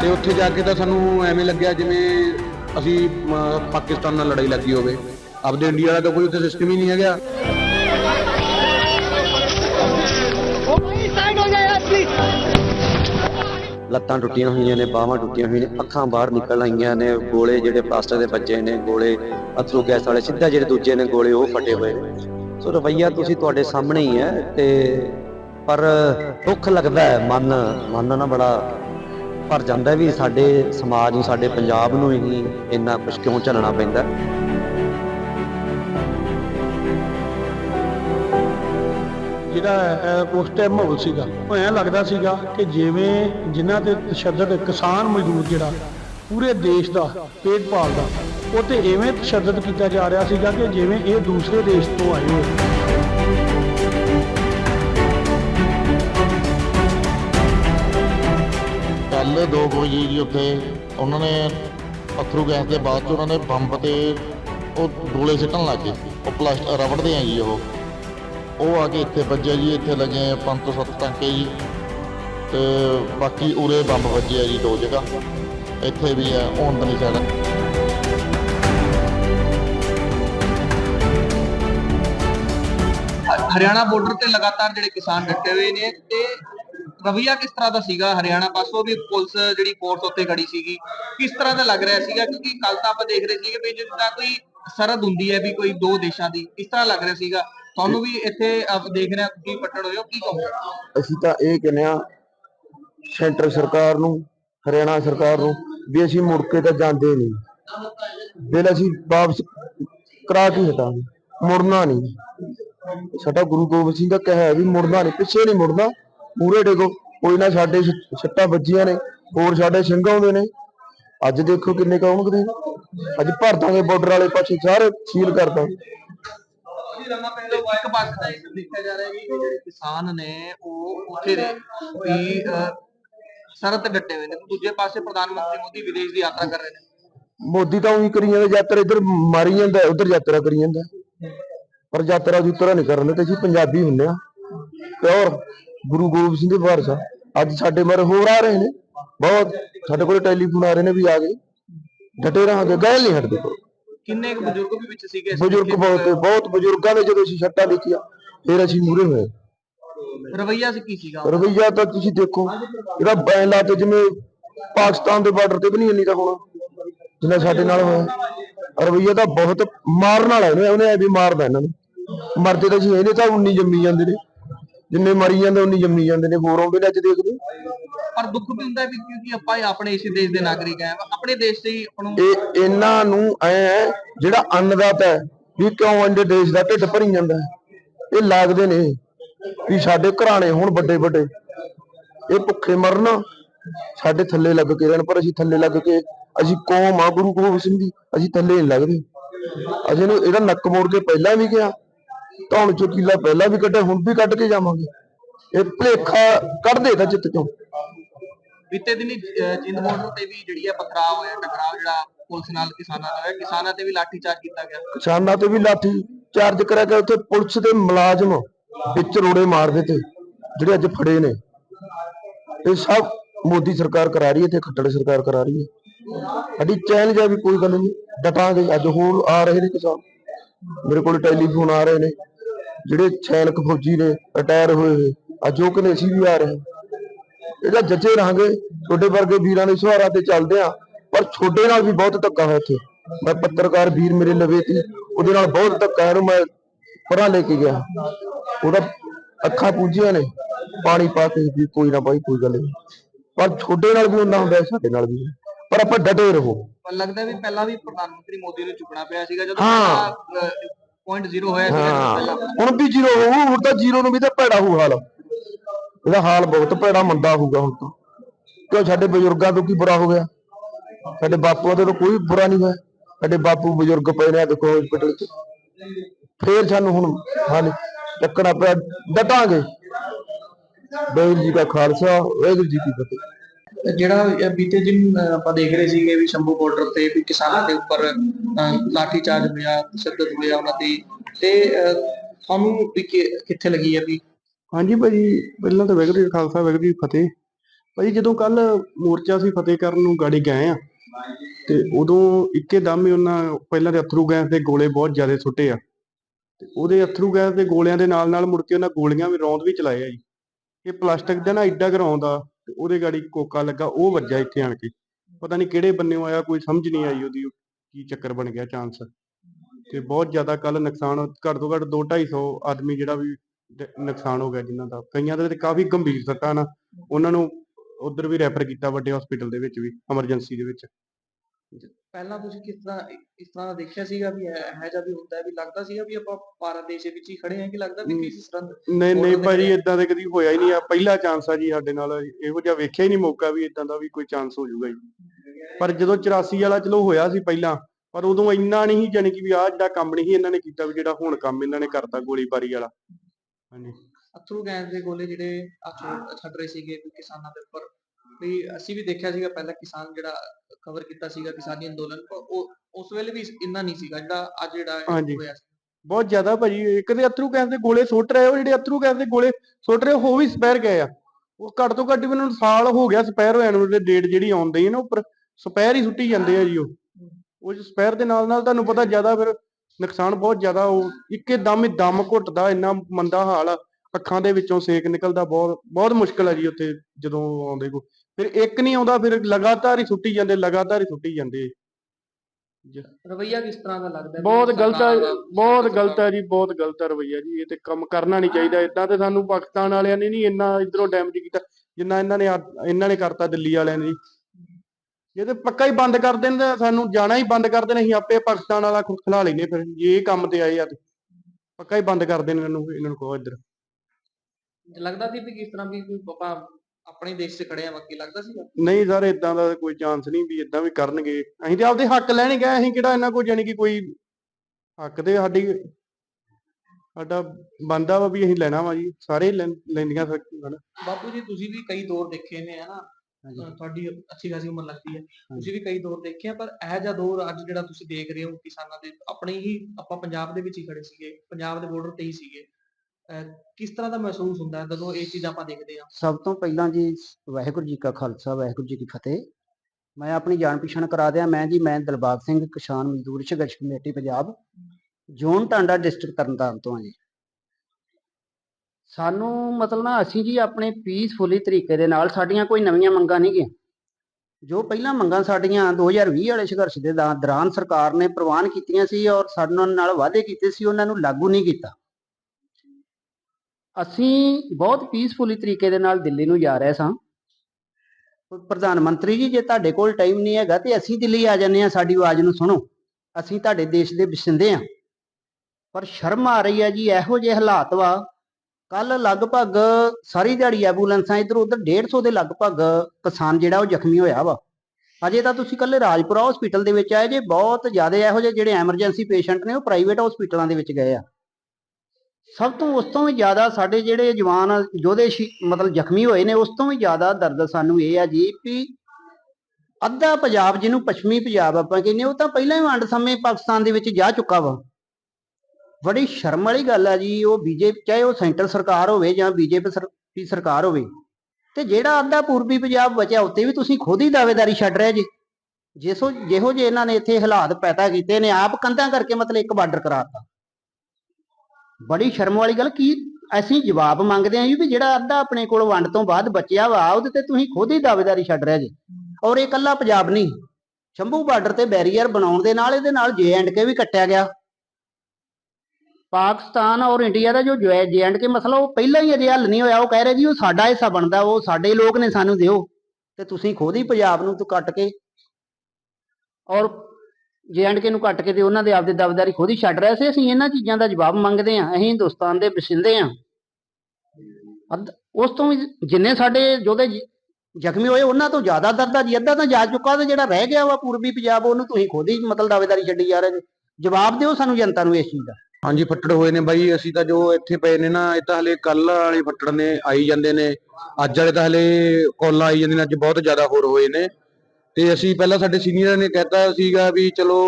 ਤੇ ਉੱਥੇ ਜਾ ਕੇ ਤਾਂ ਸਾਨੂੰ ਐਵੇਂ ਲੱਗਿਆ ਜਿਵੇਂ ਅਸੀਂ ਅਮ, ਪਾਕਿਸਤਾਨ ਨਾਲ ਲੜਾਈ ਲੱਗੀ ਹੋਵੇ। ਆਪਦੇ ਇੰਡੀਆ ਦਾ ਤਾਂ ਕੋਈ ਉੱਥੇ ਸਿਸਟਮ ਹੀ ਨਹੀਂ ਹੈਗਾ। ਲੱਤਾਂ ਟੁੱਟੀਆਂ ਹੋਈਆਂ ਨੇ ਬਾਹਾਂ ਟੁੱਟੀਆਂ ਹੋਈਆਂ ਨੇ ਅੱਖਾਂ ਬਾਹਰ ਨਿਕਲ ਆਈਆਂ ਨੇ ਗੋਲੇ ਜਿਹੜੇ ਪਲਾਸਟਰ ਦੇ ਬੱਚੇ ਨੇ ਗੋਲੇ ਅਥਰੂ ਗੈਸ ਵਾਲੇ ਸਿੱਧਾ ਜਿਹੜੇ ਦੂਜੇ ਨੇ ਗੋਲੇ ਉਹ ਫਟੇ ਹੋਏ ਨੇ। ਸੋ ਰਵਈਆ ਤੁਸੀਂ ਤੁਹਾਡੇ ਸਾਹਮਣੇ ਹੀ ਹੈ ਤੇ ਪਰ ਦੁੱਖ ਲੱਗਦਾ ਹੈ ਮਨ ਮਨ ਨਾ ਬੜਾ ਪਰ ਜਾਂਦਾ ਵੀ ਸਾਡੇ ਸਮਾਜ ਨੂੰ, ਸਾਡੇ ਪੰਜਾਬ ਨੂੰ ਹੀ ਇੰਨਾ ਕੁਝ ਕਿਉਂ ਝੱਲਣਾ ਪੈਂਦਾ? ਜਿਹੜਾ ਉਸ ਟਾਈਮ ਮਾਹੌਲ ਸੀਗਾ, ਉਹ ਐਂ ਲੱਗਦਾ ਸੀਗਾ ਕਿ ਜਿਵੇਂ ਜਿਨ੍ਹਾਂ ਤੇ ਤਸ਼ੱਦਦ ਕਿਸਾਨ ਮਜ਼ਦੂਰ ਜਿਹੜਾ, ਪੂਰੇ ਦੇਸ਼ ਦਾ ਪੇਟ ਪਾਲਦਾ ਉਹ ਤੇ ਐਵੇਂ ਤਸ਼ੱਦਦ ਕੀਤਾ ਜਾ ਰਿਹਾ ਸੀਗਾ ਕਿ ਜਿਵੇਂ ਇਹ ਦੂਸਰੇ ਦੇਸ਼ ਤੋਂ ਆਏ ਹੋਏ। ਕੱਲ ਦੋ ਵਜੇ ਜੀ ਉੱਥੇ। ਉਹਨਾਂ ਨੇ ਅਥਰੂ ਗੈਸ ਦੇ ਬਾਅਦ ਚ ਉਹਨਾਂ ਨੇ ਬੰਬ ਤੇ ਉਹ ਗੋਲੇ ਸਿੱਟਣ ਲੱਗ ਗਏ। ਉਹ ਪਲਾਸਟ ਰਬੜ ਦੇ ਆ ਜੀ ਉਹ। ਉਹ ਆ ਕੇ ਇੱਥੇ ਵੱਜਿਆ ਜੀ, ਇੱਥੇ ਲੱਗੇ ਪੰਜ ਤੋਂ ਸੱਤ ਟਾਂਕੇ ਜੀ। ਤੇ ਬਾਕੀ ਉਰੇ ਬੰਬ ਵੱਜਿਆ ਜੀ ਦੋ ਜਗ੍ਹਾ। ਇੱਥੇ ਵੀ ਆ ਔਂਦਲੀ ਸਾਈਡ ਹਰਿਆਣਾ ਬਾਰਡਰ ਤੇ ਲਗਾਤਾਰ ਜਿਹੜੇ ਕਿਸਾਨ ਡਟੇ ਹੋਏ ਨੇ ਤੇ ਰਵਈਆ ਕਿਸ ਤਰ੍ਹਾਂ ਦਾ ਸੀਗਾ ਹਰਿਆਣਾ ਪਾਸੋਂ ਵੀ ਪੁਲਿਸ ਜਿਹੜੀ ਫੋਰਸ ਉੱਤੇ ਖੜੀ ਸੀਗੀ, ਕਿਸ ਤਰ੍ਹਾਂ ਦਾ ਲੱਗ ਰਿਹਾ ਸੀਗਾ? ਕਿਉਂਕਿ ਕੱਲ ਤਾਂ ਆਪਾਂ ਦੇਖ ਰਹੇ ਸੀਗੇ ਵੀ ਜਿੱਦਾਂ ਕੋਈ ਸਰਹੱਦ ਹੁੰਦੀ ਹੈ ਵੀ ਕੋਈ ਦੋ ਦੇਸ਼ਾਂ ਦੀ, ਇਸ ਤਰ੍ਹਾਂ ਲੱਗ ਰਿਹਾ ਸੀਗਾ। ਤੁਹਾਨੂੰ ਵੀ ਇੱਥੇ ਆਪ ਦੇਖ ਰਹੇ ਹੋ ਕੀ ਪੱਟੜ ਹੋਏ ਕੀ ਕਹੋਗੇ? ਅਸੀਂ ਤਾਂ ਇਹ ਕਹਿੰਦੇ ਆ ਸੈਂਟਰ ਸਰਕਾਰ ਨੂੰ, ਹਰਿਆਣਾ ਸਰਕਾਰ ਨੂੰ ਵੀ ਅਸੀਂ ਮੁੜ ਕੇ ਤਾਂ ਜਾਂਦੇ ਨਹੀਂ। ਬਿਲ ਅਸੀਂ ਵਾਪਸ ਕਰਾ ਕੇ ਹਟਾਂਗੇ, ਮੁੜਨਾ ਨਹੀਂ। ਸਾਡਾ ਗੁਰੂ ਗੋਬਿੰਦ ਸਿੰਘ ਦਾ ਕਿਹਾ ਵੀ ਮੁੜਨਾ ਨਹੀਂ, ਪਿੱਛੇ ਨਹੀਂ ਮੁੜਨਾ। ਪੂਰੇ ਡੇਗੋ। ਕੋਈ ਨਾ ਸਾਡੇ ਸੱਟਾਂ ਵੱਜੀਆਂ ਨੇ ਹੋਰ ਸਾਡੇ ਸਿੰਘ ਆਉਂਦੇ ਨੇ। ਅੱਜ ਦੇਖੋ ਕਿੰਨੇ ਕੁ ਆਉਣਗੇ ਅੱਜ ਭਰ ਦਾਂਗੇ ਬਾਰਡਰ ਵਾਲੇ ਪਾਸੇ ਸਾਰੇ ਸੀਲ ਕਰ ਦਾਂਗੇ। ਇੱਕ ਪਾਸੇ ਤਾਂ ਇਹ ਦੇਖਿਆ ਜਾ ਰਿਹਾ ਹੈ ਕਿ ਜਿਹੜੇ ਕਿਸਾਨ ਨੇ ਉਹ ਉੱਥੇ ਦੇ ਵੀ ਅਹ, ਸਰਹੱਦ ਤੇ ਡਟੇ ਹੋਏ ਨੇ। ਤੇ ਦੂਜੇ ਪਾਸੇ ਪ੍ਰਧਾਨ ਮੰਤਰੀ ਮੋਦੀ ਵਿਦੇਸ਼ ਦੀ ਯਾਤਰਾ ਕਰ ਰਹੇ ਨੇ। ਮੋਦੀ ਤਾਂ ਉਹੀ ਕਰੀ ਜਾਂਦਾ ਯਾਤਰਾ ਇੱਧਰ ਮਾਰੀ ਜਾਂਦਾ ਉਧਰ ਯਾਤਰਾ ਕਰੀ ਜਾਂਦਾ। ਪਰ ਯਾਤਰਾ ਯੂਤਰਾ ਨਹੀਂ ਕਰਨ ਤੇ ਅਸੀਂ ਪੰਜਾਬੀ ਹੁੰਨੇ ਆ ਪਿਓਰ ਗੁਰੂ ਗੋਬਿੰਦ ਸਿੰਘ ਦੇ ਵਾਰਸ ਆ। ਅੱਜ ਸਾਡੇ ਮਾਰੇ ਹੋਰ ਆ ਰਹੇ ਨੇ। ਬਹੁਤ ਸਾਡੇ ਕੋਲ ਟੈਲੀਫੋਨ ਆ ਰਹੇ ਨੇ ਵੀ ਆ ਗਏ। ਡਟੇ ਰਹਾਂਗੇ ਗਏ ਨਹੀਂ ਹਟਦੇ। ਕਿੰਨੇ ਕੁ ਬਜ਼ੁਰਗ ਵੀ ਵਿੱਚ ਸੀਗੇ? ਬਜ਼ੁਰਗ ਬਹੁਤ ਬਹੁਤ ਬਜ਼ੁਰਗਾਂ ਨੇ ਜਦੋਂ ਅਸੀਂ ਸੱਟਾਂ ਦੇਖੀਆਂ ਫਿਰ ਅਸੀਂ ਮੂਰੇ ਹੋਏ। ਰਵਈਆ ਸੀ ਕੀ ਸੀਗਾ? ਰਵਈਆ ਤਾਂ ਤੁਸੀਂ ਦੇਖੋ ਇਹਦਾ ਬੈਨ ਲਾ ਤੇ ਜਿਵੇਂ ਪਾਕਿਸਤਾਨ ਦੇ ਬਾਰਡਰ ਤੇ ਵੀ ਨਹੀਂ ਇੰਨੀ ਦਾ ਹੋਣਾ ਜਿੰਨਾ ਸਾਡੇ ਨਾਲ ਹੋਇਆ। ਰਵਈਆ ਤਾਂ ਬਹੁਤ ਮਾਰਨ ਵਾਲਾ ਇਹਨੇ ਉਹਨੇ ਐ ਵੀ ਮਾਰਦਾ ਇਹਨਾਂ ਨੂੰ। ਮਰਦੇ ਤਾਂ ਜੀ ਇਹਨੇ ਤਾਂ 19 ਜੰਮੀ ਜਾਂਦੇ ਨੇ। ਜਿੰਨੇ ਮਰੀ ਜਾਂਦੇ 19 ਜੰਮੀ ਜਾਂਦੇ ਨੇ ਹੋਰ ਆਉਂਦੇ ਨੇ ਅੱਜ ਦੇਖਦੇ। ਪਰ ਦੁੱਖ ਵੀ ਹੁੰਦਾ ਵੀ ਕਿਉਂਕਿ ਆਪਾਂ ਆਪਣੇ ਇਸੇ ਦੇਸ਼ ਦੇ ਨਾਗਰਿਕ ਆ ਆਪਣੇ ਦੇਸ਼ ਦੇ ਹੀ ਇਹ ਇਹਨਾਂ ਨੂੰ ਐ ਜਿਹੜਾ ਅੰਨਦਾਤਾ ਹੈ ਵੀ ਕਿਉਂ ਇਹਦੇ ਦੇਸ਼ ਦਾ ਢਿੱਡ ਭਰੀ ਜਾਂਦਾ ਇਹ ਲੱਗਦੇ ਨੇ ਵੀ ਸਾਡੇ ਘਰਾਣੇ ਹੁਣ ਵੱਡੇ ਵੱਡੇ। ਇਹ ਭੁੱਖੇ ਮਰਨ ਸਾਡੇ ਥੱਲੇ ਲੱਗ ਕੇ ਰਹਿਣ ਪਰ ਅਸੀਂ ਥੱਲੇ ਲੱਗ ਕੇ ਅਸੀਂ ਕੌਮ ਆ ਗੁਰੂ ਗੋਬਿੰਦ ਸਿੰਘ ਦੀ ਅਸੀਂ ਥੱਲੇ ਨਹੀਂ ਲੱਗਦੇ। ਨੂੰ ਇਹਦਾ ਨੱਕ ਮੋੜ ਕੇ ਪਹਿਲਾਂ ਵੀ ਗਿਆ ਧੌਣ ਚੋਂ ਕੀਲਾ ਪਹਿਲਾਂ ਵੀ ਕੱਢਿਆ ਹੁਣ ਵੀ ਕੱਢ ਕੇ ਜਾਵਾਂਗੇ। ਇਹ ਭਲੇਖਾ ਕੱਢ ਦੇ ਤਾਂ ਚਿੱਤ ਚੋਂ। ਬੀਤੇ ਦਿਨੀ ਜਿੰਦ ਬਾਰਡਰ ਤੇ ਵੀ ਜਿਹੜੀ ਹੈ ਪਥਰਾਅ ਹੋਇਆ ਟਕਰਾਅ ਜਿਹੜਾ ਪੁਲਿਸ ਨਾਲ ਕਿਸਾਨਾਂ ਦਾ ਹੋਇਆ ਕਿਸਾਨਾਂ ਤੇ ਵੀ ਲਾਠੀ ਚਾਰਜ ਕੀਤਾ ਗਿਆ। ਕਿਸਾਨਾਂ ਤੇ ਵੀ ਲਾਠੀ ਚਾਰਜ ਕਰਿਆ ਗਿਆ ਉੱਥੇ ਪੁਲਿਸ ਦੇ ਮੁਲਾਜ਼ਮ ਵਿੱਚ ਰੋੜੇ ਮਾਰਦੇ ਤੇ ਜਿਹੜੇ ਅੱਜ ਫੜੇ ਨੇ। ਇਹ ਸਭ ਮੋਦੀ ਸਰਕਾਰ ਕਰਾ ਰਹੀ ਹੈ ਤੇ ਖੱਟੜ ਸਰਕਾਰ ਕਰਾ ਰਹੀ ਹੈ। ਸਾਡੀ ਚੈਲੰਜ ਹੈ ਵੀ ਕੋਈ ਗੱਲ ਨਹੀਂ ਡਟਾਂਗੇ। ਅੱਜ ਹੋਰ ਆ ਰਹੇ ਨੇ ਕਿਸਾਨ। ਮੇਰੇ ਕੋਲ ਟੈਲੀਫੋਨ ਆ ਰਹੇ ਨੇ। ਜਿਹੜੇ ਸੈਨਿਕ ਫੌਜੀ ਨੇ ਰਿਟਾਇਰ ਹੋਏ ਹੋਏ ਅੱਜ ਉਹ ਕਹਿੰਦੇ ਅਸੀਂ ਵੀ ਆ ਰਹੇ। ਇਹਦਾ ਜੱਜੇ ਰਹਾਂਗੇ ਤੁਹਾਡੇ ਵਰਗੇ ਵੀਰਾਂ ਦੇ ਸੁਹਾਰਾ ਤੇ ਚੱਲਦੇ ਆ ਪਰ ਛੋਡੇ ਨਾਲ ਵੀ ਬਹੁਤ ਧੱਕਾ ਹੋਇਆ ਇੱਥੇ। ਮੈਂ ਪੱਤਰਕਾਰ ਵੀਰ ਮੇਰੇ ਲਵੇ ਸੀ ਉਹਦੇ ਨਾਲ ਬਹੁਤ ਧੱਕਾ ਇਹਨੂੰ ਮੈਂ ਪਰਾਂ ਲੈ ਕੇ ਗਿਆ। ਉਹਦਾ ਅੱਖਾਂ ਪੂਜੀਆਂ ਨੇ ਪਾਣੀ ਪਾ ਕੇ ਵੀ ਕੋਈ ਨਾ ਬਾਈ ਕੋਈ ਗੱਲ ਨਹੀਂ। ਪਰ ਛੋਡੇ ਨਾਲ ਵੀ ਉਹਨਾਂ ਹੁੰਦਾ ਸਾਡੇ ਨਾਲ ਵੀ। ਪਰ ਆਪਾਂ ਡਟੇ ਰਹੋ। ਪਰ ਲੱਗਦਾ ਵੀ ਪਹਿਲਾਂ ਵੀ ਪ੍ਰਧਾਨ ਮੰਤਰੀ ਮੋਦੀ ਨੂੰ ਚੁੱਕਣਾ ਪਿਆ ਸੀਗਾ ਜਦੋਂ ਹਾਂ। ਪੁਆਇੰਟ 0 ਹੋਇਆ ਹਾਂ। ਹੁਣ ਵੀ ਜ਼ੀਰੋ ਹੋਊ, ਹੁਣ ਤਾਂ ਜ਼ੀਰੋ ਨੂੰ ਵੀ ਤਾਂ ਭੈੜਾ ਹੋਊ ਹਾਲ। ਇਹਦਾ ਹਾਲ ਬਹੁਤ ਭੈੜਾ ਮੰਦਾ ਹੋਊਗਾ ਹੁਣ ਤਾਂ। ਕਿਉਂ? ਸਾਡੇ ਬਜ਼ੁਰਗਾਂ ਤੋਂ ਕੀ ਬੁਰਾ ਹੋ ਗਿਆ? ਸਾਡੇ ਬਾਪੂਆਂ ਤੋਂ ਕੋਈ ਬੁਰਾ ਨਹੀਂ ਹੋਇਆ। ਸਾਡੇ ਬਾਪੂ ਬਜ਼ੁਰਗ ਪਏ ਨੇ ਦੇਖੋ ਹਸਪੀਟਲ 'ਚ। ਫੇਰ ਸਾਨੂੰ ਹੁਣ ਹਾਲ ਚੱਕਣਾ ਪਿਆ ਡਟਾਂਗੇ। ਵਾਹਿਗੁਰੂ ਜੀ ਕਾ ਖਾਲਸਾ, ਵਾਹਿਗੁਰੂ ਜੀ ਕੀ ਫਤਿਹ। ਜਿਹੜਾ ਬੀਤੇ ਦਿਨ ਆਪਾਂ ਦੇਖ ਰਹੇ ਸੀਗੇ ਵੀ ਸ਼ੰਭੂ ਬਾਰਡਰ ਤੇ ਵੀ ਕਿਸਾਨਾਂ ਦੇ ਉੱਪਰ ਲਾਠੀ ਚਾਰਜ ਹੋਇਆ ਤਸ਼ੱਦਦ ਹੋਇਆ ਉਹਨਾਂ ਦੀ। ਤੇ ਤੁਹਾਨੂੰ ਵੀ ਕਿੱਥੇ ਲੱਗੀ ਹੈ ਵੀ? ਹਾਂਜੀ ਭਾਜੀ, ਪਹਿਲਾਂ ਤਾਂ ਵਾਹਿਗੁਰੂ ਖਾਲਸਾ ਵਾਹਿਗੁਰੂ ਫਤਿਹ। ਭਾਜੀ, ਜਦੋਂ ਕੱਲ ਮੋਰਚਾ ਸੀ ਫਤਿਹ ਕਰਨ ਨੂੰ ਗਾੜੀ ਗਏ ਆ ਤੇ ਉਦੋਂ ਇੱਕੇ ਦਮ ਹੀ ਉਹਨਾਂ ਪਹਿਲਾਂ ਦੇ ਅਥਰੂ ਗੈਸ ਦੇ ਗੋਲੇ ਬਹੁਤ ਜ਼ਿਆਦਾ ਸੁੱਟੇ ਆ। ਤੇ ਉਹਦੇ ਅਥਰੂ ਗੈਸ ਦੇ ਗੋਲਿਆਂ ਦੇ ਨਾਲ ਨਾਲ ਮੁੜ ਕੇ ਉਹਨਾਂ ਗੋਲੀਆਂ ਵੀ ਰੌਂਦ ਵੀ ਚਲਾਏ ਆ ਜੀ। ਇਹ ਪਲਾਸਟਿਕ ਦਾ ਨਾ ਐਡਾ ਗਰਾਉਂਡ ਆ ਤੇ ਉਹਦੇ ਗਾੜੀ ਕੋਕਾ ਲੱਗਾ, ਉਹ ਵੱਜਾ ਇੱਥੇ ਆਣ ਕੇ। ਪਤਾ ਨਹੀਂ ਕਿਹੜੇ ਬੰਨਿਓ ਆਇਆ, ਕੋਈ ਸਮਝ ਨਹੀਂ ਆਈ ਉਹਦੀ, ਕੀ ਚੱਕਰ ਬਣ ਗਿਆ ਚਾਂਸ ਤੇ ਬਹੁਤ ਜ਼ਿਆਦਾ ਕੱਲ ਨੁਕਸਾਨ, ਘੱਟ ਤੋਂ ਘੱਟ 2 250 ਆਦਮੀ ਜਿਹੜਾ ਵੀ ਨੁਕਸਾਨ ਹੋ ਗਿਆ ਜਿਨ੍ਹਾਂ ਦਾ। ਕਈਆਂ ਦੇ ਤੇ ਕਾਫੀ ਗੰਭੀਰ ਸੱਟਾਂ ਨਾ ਉਹਨਾਂ ਨੂੰ ਉਧਰ ਵੀ ਰੈਫਰ ਕੀਤਾ ਵੱਡੇ ਹਸਪੀਟਲ ਦੇ ਵਿੱਚ ਵੀ ਐਮਰਜੈਂਸੀ ਦੇ ਵਿੱਚ। ਪਹਿਲਾਂ ਤੁਸੀਂ ਕਿਸ ਤਰ੍ਹਾਂ ਇਸ ਤਰ੍ਹਾਂ ਦਾ ਦੇਖਿਆ ਸੀਗਾ ਵੀ ਇਹ ਇਹੋ ਜਿਹਾ ਵੀ ਹੁੰਦਾ ਹੈ ਵੀ ਲੱਗਦਾ ਸੀਗਾ ਵੀ ਆਪਾਂ ਭਾਰਤ ਦੇਸ਼ ਦੇ ਵਿੱਚ ਹੀ ਖੜੇ ਹਾਂ ਕਿ ਲੱਗਦਾ ਵੀ ਕਿਸ ਤਰ੍ਹਾਂ ਨਹੀਂ ਨਹੀਂ ਭਾਜੀ ਆ। ਇਦਾਂ ਦੇ ਕਦੀ ਹੋਇਆ ਹੀ ਨਹੀਂ ਆ। ਪਹਿਲਾ ਚਾਂਸ ਆ ਜੀ ਸਾਡੇ ਨਾਲ ਇਹੋ ਜਿਹਾ ਵੇਖਿਆ ਹੀ ਨਹੀਂ ਮੌਕਾ ਵੀ ਇਦਾਂ ਦਾ ਵੀ ਕੋਈ ਚਾਂਸ ਹੋ ਜਾਊਗਾ ਜੀ। ਪਰ ਜਦੋਂ 84 ਵਾਲਾ ਚਲੋ ਹੋਇਆ ਸੀ ਪਹਿਲਾਂ ਪਰ ਉਦੋਂ ਇੰਨਾ ਨਹੀਂ ਜਾਣੀ ਕਿ ਵੀ ਆਹ ਜਿਹੜਾ ਕੰਮ ਨਹੀਂ ਸੀ ਇਹਨਾਂ ਨੇ ਕੀਤਾ ਵੀ ਜਿਹੜਾ ਹੁਣ ਕੰਮ ਇਹਨਾਂ ਨੇ ਕਰਤਾ ਗੋਲੀਬਾਰੀ ਵਾਲਾ। ਹਾਂਜੀ। ਅਥਰੂ ਗੈਸ ਦੇ ਗੋਲੇ ਜਿਹੜੇ ਅਥਰੂ ਛੱਡ ਰਹੇ ਸੀਗੇ ਕਿਸਾਨਾਂ ਦੇ ਉੱਪਰ ਵੀ ਅਸੀਂ ਵੀ ਦੇਖਿਆ ਸੀਗਾ ਪਹਿਲਾਂ ਕਿਸਾਨ ਜਿਹੜਾ ਕਵਰ ਕੀਤਾ ਸੀਗਾ ਕਿਸਾਨੀ ਅੰਦੋਲਨ ਉਹ ਉਸ ਵੇਲੇ ਵੀ ਇੰਨਾ ਨਹੀਂ ਸੀਗਾ ਜਿਹੜਾ ਅੱਜ ਜਿਹੜਾ ਇਹ। ਹੋਇਆ ਸੀ। ਬਹੁਤ ਜ਼ਿਆਦਾ ਭਾਜੀ ਇੱਕ ਤੇ ਅਥਰੂ ਗੈਸ ਦੇ ਗੋਲੇ ਸੁੱਟ ਰਹੇ ਉਹ ਜਿਹੜੇ ਅਥਰੂ ਗੈਸ ਦੇ ਗੋਲੇ ਸੁੱਟ ਰਹੇ ਉਹ ਵੀ ਸਪੈਰ ਗਏ ਆ। ਉਹ ਘੱਟ ਤੋਂ ਘੱਟ ਵੀ ਉਹਨਾਂ ਨੂੰ ਸਾਲ ਹੋ ਗਿਆ ਸਪੈਰ ਹੋਇਆ ਨੂੰ ਤੇ ਡੇਟ ਜਿਹੜੀ ਆਉਂਦੀ ਹੈ ਨਾ ਉੱਪਰ ਸਪੈਰ ਹੀ ਸੁੱਟੀ ਜਾਂਦੇ ਆ ਜੀ ਉਹ। ਉਹ ਸਪੈਰ ਦੇ ਨਾਲ ਨਾਲ ਤੁਹਾਨੂੰ ਪਤਾ ਜ਼ਿਆਦਾ ਫਿਰ ਨੁਕਸਾਨ ਬਹੁਤ ਜ਼ਿਆਦਾ ਉਹ ਇੱਕੇ ਦਮ ਹੀ ਦਮ ਘੁੱਟਦਾ ਇੰਨਾ ਮੰਦਾ ਹਾਲ ਆ ਅੱਖਾਂ ਦੇ ਵਿੱਚੋਂ ਸੇਕ ਨਿਕਲਦਾ ਬਹੁਤ ਬਹੁਤ ਮੁਸ਼ਕਲ ਆ ਜੀ ਉੱਥੇ ਜਦੋਂ ਆਉਂਦੇ ਕੋ। ਫਿਰ ਇੱਕ ਨਹੀਂ ਆਉਂਦਾ ਫਿਰ ਲਗਾਤਾਰ ਹੀ ਸੁੱਟੀ ਜਾਂਦੇ ਲਗਾਤਾਰ ਹੀ ਸੁੱਟੀ ਜਾਂਦੇ। ਰਵਈਆ ਕਿਸ ਤਰ੍ਹਾਂ ਦਾ ਲੱਗਦਾ ਬਹੁਤ ਗਲਤ ਹੈ ਬਹੁਤ ਗਲਤ ਹੈ ਜੀ ਬਹੁਤ ਗਲਤ ਹੈ ਰਵਈਆ ਜੀ ਇਹ ਤੇ ਕੰਮ ਕਰਨਾ ਨਹੀਂ ਚਾਹੀਦਾ ਇਦਾਂ ਤੇ ਸਾਨੂੰ ਪਾਕਿਸਤਾਨ ਵਾਲਿਆਂ ਨੇ ਨਹੀਂ ਇੰਨਾ ਇਧਰੋਂ ਡੈਮੇਜ ਕੀਤਾ ਜਿੰਨਾ ਇਹਨਾਂ ਨੇ ਇਹਨਾਂ ਨੇ ਕਰਤਾ ਦਿੱਲੀ ਵਾਲਿਆਂ ਨੇ ਜੀ। ਜੇ ਤੇ ਪੱਕਾ ਹੀ ਬੰਦ ਕਰ ਦੇਣ ਤਾਂ ਸਾਨੂੰ ਜਾਣਾ ਹੀ ਬੰਦ ਕਰ ਦੇਣ ਅਸੀਂ ਆਪੇ ਪਾਕਿਸਤਾਨ ਵਾਲਾ ਖੁ- ਖਿਲਾ ਲੈਨੇ ਫਿਰ ਜੇ ਇਹ ਕੰਮ ਤੇ ਆਏ ਆ ਤੇ। ਪੱਕਾ ਹੀ ਬੰਦ ਕਰ ਦੇਣ ਇਹਨਾਂ ਨੂੰ ਇਹਨਾਂ ਨੂੰ ਕਹੋ ਇੱਧਰ। ਲੱਗਦਾ ਸੀ ਵੀ ਕਿਸ ਤਰ੍ਹਾਂ ਵੀ ਕੋਈ ਆਪਾਂ ਆਪਣੇ ਦੇਸ਼ 'ਚ ਖੜੇ ਆ ਬਾਕੀ ਲੱਗਦਾ ਸੀ ਨਹੀਂ ਸਰ ਇਦਾਂ ਦਾ ਕੋਈ ਚਾਂਸ ਨਹੀਂ ਵੀ ਇਦਾਂ ਵੀ ਕਰਨਗੇ। ਅਸੀਂ ਤੇ ਆਪਦੇ ਹੱਕ ਲੈਣ ਗਏ ਅਸੀਂ ਕਿਹੜਾ ਇਹਨਾਂ ਕੋਲ ਜਾਣੀ ਕਿ ਕੋਈ ਹੱਕ ਤੇ ਸਾਡੀ ਸਾਡਾ ਬੰਦਾ ਵਾ ਵੀ ਅਸੀਂ ਲੈਣਾ ਵਾ ਜੀ ਸਾਰੇ ਲੈਂ- ਲੈਂਦੀਆਂ ਸਰ ਬਾਪੂ ਜੀ ਤੁਸੀਂ ਵੀ ਕਈ ਦੌਰ ਦੇਖੇ ਨੇ ਹਨਾ? ਅਹ ਤੁਹਾਡੀ ਅੱਛੀ ਖਾਸੀ ਉਮਰ ਲੱਗਦੀ ਹੈ। ਤੁਸੀਂ ਵੀ ਕਈ ਦੌਰ ਦੇਖੇ ਆ ਪਰ ਇਹ ਜਿਹਾ ਦੌਰ ਅੱਜ ਜਿਹੜਾ ਤੁਸੀਂ ਦੇਖ ਰਹੇ ਹੋ ਕਿਸਾਨਾਂ ਦੇ ਆਪਣੇ ਹੀ ਆਪਾਂ ਪੰਜਾਬ ਦੇ ਵਿੱਚ ਹੀ ਖੜੇ ਸੀਗੇ ਪੰਜਾਬ ਦੇ ਬਾਰਡਰ ਤੇ ਹੀ ਸੀਗੇ। ਕਿਸ ਤਰ੍ਹਾਂ ਦਾ ਮਹਿਸੂਸ ਹੁੰਦਾ ਹੈ ਜਦੋਂ ਇਹ ਚੀਜ਼ਾਂ ਆਪਾਂ ਦੇਖਦੇ ਹਾਂ? ਸਭ ਤੋਂ ਪਹਿਲਾਂ ਜੀ ਵਾਹਿਗੁਰੂ ਜੀ ਕਾ ਖਾਲਸਾ, ਵਾਹਿਗੁਰੂ ਜੀ ਕੀ ਫਤਿਹ। ਮੈਂ ਆਪਣੀ ਜਾਣ ਪਛਾਣ ਕਰਾ ਦਿਆਂ। ਮੈਂ ਜੀ, ਮੈਂ Dilbag Singh Kisan Mazdoor Sangharsh committee, Punjab, zone Tanda district Tarn Taran ਤੋਂ ਹਾਂ ਜੀ। ਸਾਨੂੰ ਮਤਲਬ ਨਾ ਅਸੀਂ ਜੀ ਆਪਣੇ ਪੀਸਫੁਲੀ ਤਰੀਕੇ ਦੇ ਨਾਲ ਸਾਡੀਆਂ ਕੋਈ ਨਵੀਆਂ ਮੰਗਾਂ ਨਹੀਂ ਗੀਆਂ ਜੋ ਪਹਿਲਾਂ ਮੰਗਾਂ ਸਾਡੀਆਂ 2020 ਵਾਲੇ ਸੰਘਰਸ਼ ਦੇ ਦੌਰਾਨ ਸਰਕਾਰ ਨੇ ਪ੍ਰਵਾਨ ਕੀਤੀਆਂ ਸੀ ਔਰ ਸਾਡੇ ਨਾਲ ਵਾਅਦੇ ਕੀਤੇ ਸੀ, ਉਹਨਾਂ ਨੂੰ ਲਾਗੂ ਨਹੀਂ ਕੀਤਾ। ਅਸੀਂ ਬਹੁਤ ਪੀਸਫੁਲੀ ਤਰੀਕੇ ਦੇ ਨਾਲ ਦਿੱਲੀ ਨੂੰ ਜਾ ਰਹੇ ਸਾਂ। ਪ੍ਰਧਾਨ ਮੰਤਰੀ ਜੀ, ਜੇ ਤੁਹਾਡੇ ਕੋਲ ਟਾਈਮ ਨਹੀਂ ਹੈਗਾ ਤੇ ਅਸੀਂ ਦਿੱਲੀ ਆ ਜਾਂਦੇ ਆ ਸਾਡੀ ਆਵਾਜ਼ ਨੂੰ ਸੁਣੋ। ਅਸੀਂ ਤੁਹਾਡੇ ਦੇਸ਼ ਦੇ ਵਸਿੰਦੇ ਆ ਪਰ ਸ਼ਰਮ ਆ ਰਹੀ ਹੈ ਜੀ, ਇਹੋ ਜਿਹੇ ਹਾਲਾਤ ਵਾ। ਕੱਲ ਲਗਭਗ ਸਾਰੀ ਦਿਹਾੜੀ ਐਂਬੂਲੈਂਸਾਂ ਇਧਰ ਉਧਰ 150 ਦੇ ਲਗਭਗ ਕਿਸਾਨ ਜਿਹੜਾ ਉਹ ਜ਼ਖਮੀ ਹੋਇਆ ਵਾ। ਅਜੇ ਤਾਂ ਤੁਸੀਂ ਕੱਲੇ ਰਾਜਪੁਰਾ ਹਸਪੀਟਲ ਦੇ ਵਿੱਚ ਆਏ ਜੇ, ਬਹੁਤ ਜ਼ਿਆਦਾ ਇਹੋ ਜਿਹੇ ਜਿਹੜੇ ਐਮਰਜੈਂਸੀ ਪੇਸ਼ੈਂਟ ਨੇ, ਉਹ ਪ੍ਰਾਈਵੇਟ ਹਸਪੀਟਲਾਂ ਦੇ ਵਿੱਚ ਗਏ ਆ। ਸਭ ਤੋਂ ਉਸ ਤੋਂ ਵੀ ਜ਼ਿਆਦਾ ਸਾਡੇ ਜਿਹੜੇ ਜਵਾਨ ਯੋਧੇ ਸ਼ੀ- ਮਤਲਬ ਜ਼ਖਮੀ ਹੋਏ ਨੇ, ਉਸ ਤੋਂ ਵੀ ਜ਼ਿਆਦਾ ਦਰਦ ਸਾਨੂੰ ਇਹ ਆ ਜੀ ਕਿ ਅੱਧਾ ਪੰਜਾਬ ਜਿਹਨੂੰ ਪੱਛਮੀ ਪੰਜਾਬ ਆਪਾਂ ਕਹਿੰਦੇ ਉਹ ਤਾਂ ਪਹਿਲਾਂ ਹੀ ਵੰਡ ਸਮੇਂ ਪਾਕਿਸਤਾਨ ਦੇ ਵਿੱਚ ਜਾ ਚੁੱਕਾ ਵਾ। ਬੜੀ ਸ਼ਰਮ ਵਾਲੀ ਗੱਲ ਆ ਜੀ, ਉਹ ਬੀਜੇਪੀ ਚਾਹੇ ਉਹ ਸੈਂਟਰ ਸਰਕਾਰ ਹੋਵੇ ਜਾਂ ਬੀਜੇਪੀ ਸਰਕਾਰ ਹੋਵੇ, ਤੇ ਜਿਹੜਾ ਅੱਧਾ ਪੂਰਬੀ ਪੰਜਾਬ ਬਚਿਆ, ਉੱਤੇ ਵੀ ਤੁਸੀਂ ਖੁਦ ਹੀ ਦਾਅਵੇਦਾਰੀ ਛੱਡ ਰਹੇ ਜੀ। ਜਿਸੋ, ਜਿਹੋ ਜੇ ਇਹਨਾਂ ਨੇ ਇੱਥੇ ਹਾਲਾਤ ਪੈਦਾ ਕੀਤੇ ਨੇ, ਆਪ ਕੰਧਾਂ ਕਰਕੇ ਮਤਲਬ ਇੱਕ ਬਾਰਡਰ ਕਰਾਤਾ। ਬੜੀ ਸ਼ਰਮ ਵਾਲੀ ਗੱਲ, ਕੀ ਅਸੀਂ ਜਵਾਬ ਮੰਗਦੇ ਆਂ ਜੀ ਵੀ ਜਿਹੜਾ ਅੱਧਾ ਆਪਣੇ ਕੋਲ ਵੰਡ ਤੋਂ ਬਾਅਦ ਬਚਿਆ ਵਾ, ਉਹਦੇ ਤੇ ਤੁਸੀਂ ਖੁਦ ਹੀ ਦਾਅਵੇਦਾਰੀ ਛੱਡ ਰਿਹਾ ਜੀ। ਔਰ ਇਹ ਇਕੱਲਾ ਪੰਜਾਬ ਨਹੀਂ, ਸ਼ੰਭੂ ਬਾਰਡਰ ਤੇ ਬੈਰੀਅਰ ਬਣਾਉਣ ਦੇ ਨਾਲ, ਇਹਦੇ ਨਾਲ ਜੇ ਐਂਡ ਕੇ ਵੀ ਕੱਟਿਆ ਗਿਆ। ਪਾਕਿਸਤਾਨ ਔਰ ਇੰਡੀਆ ਦਾ ਜੋ ਜੇ ਐਂਡ ਕੇ ਮਸਲਾ, ਉਹ ਪਹਿਲਾਂ ਹੀ ਅਜੇ ਹੱਲ ਨਹੀਂ ਹੋਇਆ। ਉਹ ਕਹਿ ਰਹੇ ਜੀ, ਉਹ ਸਾਡਾ ਹਿੱਸਾ ਬਣਦਾ, ਉਹ ਸਾਡੇ ਲੋਕ ਨੇ ਸਾਨੂੰ ਦਿਓ, ਤੇ ਤੁਸੀਂ ਖੁਦ ਹੀ ਪੰਜਾਬ ਨੂੰ ਤੋਂ ਕੱਟ ਕੇ। ਔਰ ਜੇ ਨੂੰ ਕੱਟ ਕੇ ਤੇ ਉਹਨਾਂ ਦੇ ਆਪਦੇ ਦਵਦਾਰੀ ਖੁਦ ਹੀ ਛੱਡ ਰਹੇ ਸੀ, ਅਸੀਂ ਇਹਨਾਂ ਚੀਜ਼ਾਂ ਦਾ ਜਵਾਬ ਮੰਗਦੇ ਹਾਂ, ਅਸੀਂ ਹਿੰਦੁਸਤਾਨ ਦੇ ਵਸਿੰਦੇ ਹਾਂ। ਉਸ ਤੋਂ ਵੀ ਜਿੰਨੇ ਸਾਡੇ ਯੋਧੇ ਜ਼ਖਮੀ ਹੋਏ, ਉਹਨਾਂ ਤੋਂ ਜ਼ਿਆਦਾ ਦਰਦ ਆ ਜੀ, ਅੱਧਾ ਤਾਂ ਜਾ ਚੁੱਕਾ ਤੇ ਜਿਹੜਾ ਰਹਿ ਗਿਆ ਵਾ ਪੂਰਬੀ ਪੰਜਾਬ, ਉਹਨੂੰ ਤੁਸੀਂ ਖੁਦ ਹੀ ਮਤਲਬ ਦਾਅਵੇਦਾਰੀ ਛੱਡੀ ਜਾ ਰਹੇ ਜਵਾਬ ਦਿਓ ਸਾਨੂੰ ਜਨਤਾ ਨੂੰ ਇਸ ਚੀਜ਼ ਦਾ। ਹਾਂਜੀ, ਫੱਟੜ ਹੋਏ ਨੇ ਬਾਈ, ਅਸੀਂ ਤਾਂ ਜੋ ਇੱਥੇ ਪਏ ਨੇ ਨਾ, ਇਹ ਤਾਂ ਹਲੇ ਕੱਲ ਵਾਲੇ ਫੱਟੜ ਨੇ, ਆਈ ਜਾਂਦੇ ਨੇ। ਅੱਜ ਵਾਲੇ ਤਾਂ ਹਲੇ ਕਾਲਾਂ ਆਈ ਜਾਂਦੇ ਨੇ, ਅੱਜ ਬਹੁਤ ਜ਼ਿਆਦਾ ਹੋਰ ਹੋਏ ਨੇ। ਤੇ ਅਸੀਂ ਪਹਿਲਾਂ ਸਾਡੇ ਸੀਨੀਅਰ ਨੇ ਕਹਿਤਾ ਸੀਗਾ ਵੀ ਚਲੋ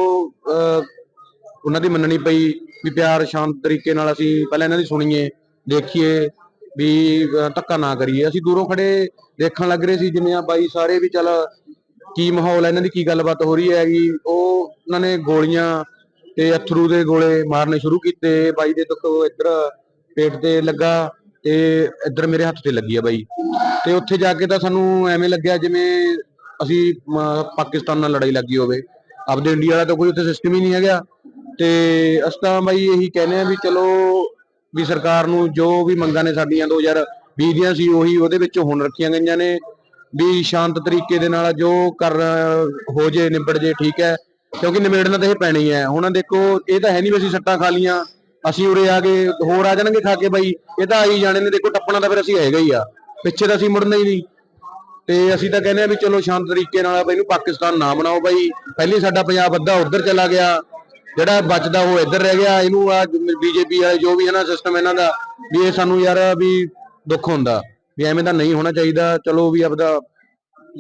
ਉਹਨਾਂ ਦੀ ਮੰਨਣੀ ਪਈ ਵੀ ਪਿਆਰ ਸ਼ਾਂਤ ਤਰੀਕੇ ਨਾਲ ਅਸੀਂ ਪਹਿਲਾਂ ਇਹਨਾਂ ਦੀ ਸੁਣੀਏ, ਦੇਖੀਏ ਵੀ ਧੱਕਾ ਨਾ ਕਰੀਏ। ਅਸੀਂ ਦੂਰੋਂ ਖੜੇ ਦੇਖਣ ਲੱਗ ਰਹੇ ਸੀ ਜਿਵੇਂ ਆ ਬਾਈ ਸਾਰੇ ਵੀ ਚੱਲ ਕੀ ਮਾਹੌਲ ਹੈ ਇਹਨਾਂ ਦੀ ਕੀ ਗੱਲਬਾਤ ਹੋ ਰਹੀ ਹੈਗੀ। ਉਹ ਉਹਨਾਂ ਨੇ ਗੋਲੀਆਂ ਤੇ ਅਥਰੂ ਦੇ ਗੋਲੇ ਮਾਰਨੇ ਸ਼ੁਰੂ ਕੀਤੇ, ਬਾਈ ਦੇ ਤੋਂ ਇੱਧਰ ਪੇਟ ਤੇ ਲੱਗਾ ਤੇ ਇੱਧਰ ਮੇਰੇ ਹੱਥ ਤੇ ਲੱਗੀ ਆ ਬਾਈ। ਤੇ ਉੱਥੇ ਜਾ ਕੇ ਤਾਂ ਸਾਨੂੰ ਐਵੇਂ ਲੱਗਿਆ ਜਿਵੇਂ ਅਸੀਂ ਮ, ਪਾਕਿਸਤਾਨ ਨਾਲ ਲੜਾਈ ਲੱਗੀ ਹੋਵੇ। ਆਪਦੇ ਇੰਡੀਆ ਵਾਲਾ ਤਾਂ ਕੋਈ ਉੱਥੇ ਸਿਸਟਮ ਹੀ ਨਹੀਂ ਹੈਗਾ। ਤੇ ਅਸੀਂ ਤਾਂ ਬਾਈ ਇਹੀ ਕਹਿੰਦੇ ਆ ਵੀ ਚਲੋ ਵੀ ਸਰਕਾਰ ਨੂੰ ਜੋ ਵੀ ਮੰਗਾਂ ਨੇ ਸਾਡੀਆਂ 2020 ਦੀਆਂ ਸੀ ਉਹੀ ਉਹਦੇ ਵਿੱਚ ਹੁਣ ਰੱਖੀਆਂ ਗਈਆਂ ਨੇ। ਵੀ ਸ਼ਾਂਤ ਤਰੀਕੇ ਦੇ ਨਾਲ ਜੋ ਕਰ ਹੋ ਜੇ ਨਿਬੜ ਜੇ ਠੀਕ ਹੈ। ਕਿਉਂਕਿ ਨਿਬੇੜਨਾ ਤਾਂ ਇਹ ਪੈਣੀ ਹੈ ਹੁਣ ਦੇਖੋ ਇਹ ਤਾਂ ਹੈ ਨਹੀਂ ਵੀ ਅਸੀਂ ਸੱਟਾਂ ਖਾ ਲੀਆਂ ਅਸੀਂ ਉਰੇ ਆ ਗਏ ਹੋਰ ਆ ਜਾਣਗੇ ਖਾ ਕੇ ਬਾਈ। ਇਹ ਤਾਂ ਆਈ ਜਾਣੇ ਨੇ ਦੇਖੋ ਟੱਪਣਾ ਤਾਂ ਫਿਰ ਅਸੀਂ ਹੈਗਾ ਹੀ ਆ। ਪਿੱਛੇ ਤਾਂ ਅਸੀਂ ਮੁੜਨਾ ਹੀ ਨਹੀਂ। ਤੇ ਅਸੀਂ ਤਾਂ ਕਹਿੰਦੇ ਆ ਵੀ ਚਲੋ ਸ਼ਾਂਤ ਤਰੀਕੇ ਨਾਲ ਬਈ ਇਹਨੂੰ ਪਾਕਿਸਤਾਨ ਨਾ ਬਣਾਓ ਬਾਈ। ਪਹਿਲੀ ਸਾਡਾ ਪੰਜਾਬ ਅੱਧਾ ਉੱਧਰ ਚਲਾ ਗਿਆ। ਜਿਹੜਾ ਬਚਦਾ ਉਹ ਇੱਧਰ ਰਹਿ ਗਿਆ। ਇਹਨੂੰ ਆ ਬੀਜੇਪੀ ਵਾਲੇ ਜੋ ਵੀ ਹੈ ਨਾ ਸਿਸਟਮ ਇਹਨਾਂ ਦਾ ਵੀ ਇਹ ਸਾਨੂੰ ਯਾਰ ਵੀ ਦੁੱਖ ਹੁੰਦਾ। ਵੀ ਐਵੇਂ ਤਾਂ ਨਹੀਂ ਹੋਣਾ ਚਾਹੀਦਾ। ਚਲੋ ਵੀ ਆਪਦਾ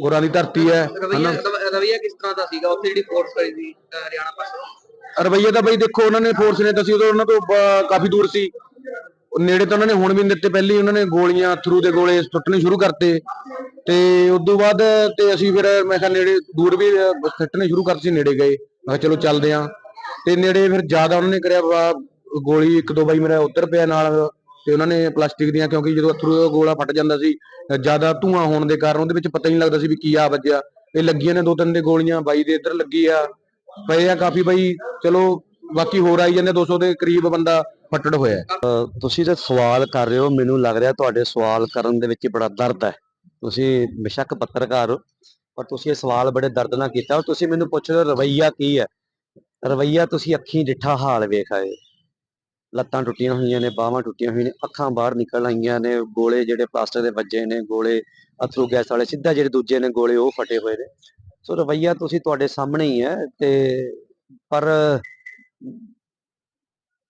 ਗੁਰਾਂ ਦੀ ਧਰਤੀ ਹੈ ਰਵਈਆ ਹਨਾ? ਰਵਈਆ ਕਿਸ ਤਰ੍ਹਾਂ ਦਾ ਸੀਗਾ? ਉੱਥੇ ਜਿਹੜੀ ਫੋਰਸ ਕਰੀ ਸੀ ਹਰਿਆਣਾ ਪਾਸੇ? ਰਵਈਏ ਤਾਂ ਬਈ ਦੇਖੋ ਉਹਨਾਂ ਨੇ ਫੋਰਸ ਨੇ ਤਾਂ ਉਦੋਂ ਉਹਨਾਂ ਤੋਂ ਕਾਫੀ ਦੂਰ ਸੀ। ਨੇੜੇ ਤਾਂ ਉਹਨਾਂ ਨੇ ਹੁਣ ਵੀ ਨਹੀਂ ਦਿੱਤੇ ਪਹਿਲੀ ਉਹਨਾਂ ਨੇ ਗੋਲੀਆਂ ਥਰੂ ਦੇ ਗੋਲੇ ਸੁੱਟਣੇ ਸ਼ੁਰੂ ਕਰਤੇ ਤੇ ਉਸ ਤੋਂ ਬਾਅਦ ਤੇ ਅਸੀਂ ਫਿਰ ਮੈਂ ਕਿਹਾ ਨੇੜੇ ਦੂਰ ਵੀ ਸੁੱਟਣੇ ਸ਼ੁਰੂ ਕਰਤੇ ਸੀ ਨੇੜੇ ਗਏ। ਮੈਂ ਕਿਹਾ ਚਲੋ ਚੱਲਦੇ ਆਂ। ਤੇ ਨੇੜੇ ਫਿਰ ਜ਼ਿਆਦਾ ਉਹਨਾਂ ਨੇ ਕਰਿਆ ਵਾ, ਗੋਲੀ ਇੱਕ ਦੋ ਬਾਈ ਮੇਰਾ ਉੱਧਰ ਪਿਆ ਨਾਲ ਤੇ ਉਹਨਾਂ ਨੇ ਪਲਾਸਟਿਕ ਦੀਆਂ ਕਿਉਂਕਿ ਜਦੋਂ ਅਥਰੂ ਦਾ ਗੋਲਾ ਫਟ ਜਾਂਦਾ ਸੀ ਜ਼ਿਆਦਾ ਧੂਆਂ ਹੋਣ ਦੇ ਕਾਰਨ ਉਹਦੇ ਵਿੱਚ ਪਤਾ ਹੀ ਨਹੀਂ ਲੱਗਦਾ ਸੀ ਵੀ ਕੀ ਆ ਵੱਜਿਆ। ਇਹ ਲੱਗੀਆਂ ਨੇ ਦੋ ਤਿੰਨ ਦੇ ਗੋਲੀਆਂ ਬਾਈ ਦੇ ਇੱਧਰ ਲੱਗੀ ਆ ਪਏ ਆ ਕਾਫੀ ਬਾਈ ਚਲੋ ਬਾਕੀ ਹੋਰ ਆਈ ਜਾਂਦੇ 200 ਦੇ ਕਰੀਬ ਬੰਦਾ ਫੱਟੜ ਹੋਇਆ ਹੈ। ਤੁਸੀਂ ਤੇ ਸਵਾਲ ਕਰ ਰਹੇ ਹੋ, ਮੈਨੂੰ ਲੱਗ ਰਿਹਾ ਤੁਹਾਡੇ ਸਵਾਲ ਕਰਨ ਦੇ ਵਿੱਚ ਬੜਾ ਦਰਦ ਹੈ। ਤੁਸੀਂ ਬੇਸ਼ੱਕ ਪੱਤਰਕਾਰ ਹੋ, ਪਰ ਤੁਸੀਂ ਇਹ ਸਵਾਲ ਬੜੇ ਦਰਦ ਨਾਲ ਕੀਤਾ ਔਰ ਤੁਸੀਂ ਮੈਨੂੰ ਪੁੱਛ ਰਹੇ ਹੋ, ਰਵਈਆ ਕੀ ਹੈ? ਰਵਈਆ ਤੁਸੀਂ ਅੱਖੀਂ ਡਿੱਠਾ ਹਾਲ ਵੇਖ ਆਏ। ਲੱਤਾਂ ਟੁੱਟੀਆਂ ਹੋਈਆਂ ਨੇ, ਬਾਹਾਂ ਟੁੱਟੀਆਂ ਹੋਈਆਂ ਨੇ, ਅੱਖਾਂ ਬਾਹਰ ਨਿਕਲ ਆਈਆਂ ਨੇ, ਗੋਲੇ ਜਿਹੜੇ ਪਲਾਸਟਿਕ ਦੇ ਵੱਜੇ ਨੇ, ਗੋਲੇ ਅਥਰੂ ਗੈਸ ਵਾਲੇ, ਸਿੱਧਾ ਜਿਹੜੇ ਦੂਜੇ ਨੇ, ਗੋਲੇ ਉਹ ਫਟੇ ਹੋਏ ਨੇ। ਸੋ ਰਵਈਆ ਤੁਸੀਂ ਤੁਹਾਡੇ ਸਾਹਮਣੇ ਹੀ ਹੈ ਤੇ ਪਰ